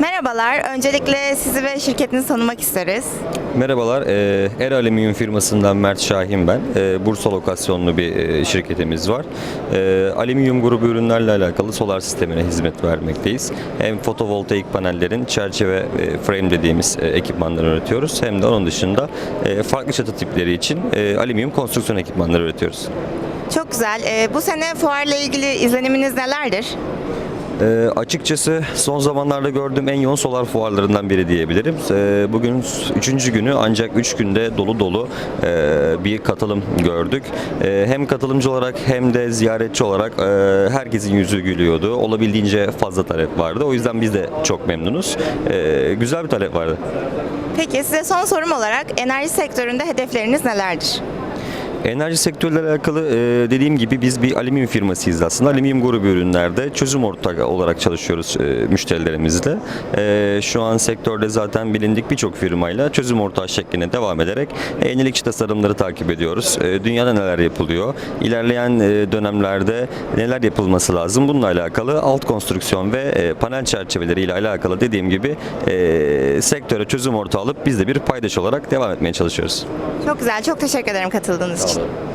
Merhabalar. Öncelikle sizi ve şirketinizi tanımak isteriz. Merhabalar, Er Alüminyum firmasından Mert Şahin ben. E, Bursa lokasyonlu bir e, şirketimiz var. E, alüminyum grubu ürünlerle alakalı solar sistemine hizmet vermekteyiz. Hem fotovoltaik panellerin çerçeve e, frame dediğimiz e, ekipmanları üretiyoruz. Hem de onun dışında farklı çatı tipleri için alüminyum konstrüksiyon ekipmanları üretiyoruz. Çok güzel. Ee, bu sene fuarla ilgili izleniminiz nelerdir? E, açıkçası son zamanlarda gördüğüm en yoğun solar fuarlarından biri diyebilirim. E, bugün üçüncü günü ancak üç günde dolu dolu e, bir katılım gördük. E, hem katılımcı olarak hem de ziyaretçi olarak e, herkesin yüzü gülüyordu. Olabildiğince fazla talep vardı. O yüzden biz de çok memnunuz. E, güzel bir talep vardı. Peki size son sorum olarak enerji sektöründe hedefleriniz nelerdir? Enerji sektörüyle alakalı e, dediğim gibi biz bir alüminyum firmasıyız aslında. Alüminyum grubu ürünlerde çözüm ortağı olarak çalışıyoruz e, müşterilerimizle. E, şu an sektörde zaten bilindik birçok firmayla çözüm ortağı şekline devam ederek yenilikçi tasarımları takip ediyoruz. E, dünyada neler yapılıyor? İlerleyen e, dönemlerde neler yapılması lazım? Bununla alakalı alt konstrüksiyon ve e, panel çerçeveleriyle alakalı dediğim gibi e, sektöre çözüm ortağı alıp biz de bir paydaş olarak devam etmeye çalışıyoruz. Çok güzel. Çok teşekkür ederim katıldığınız için. olun.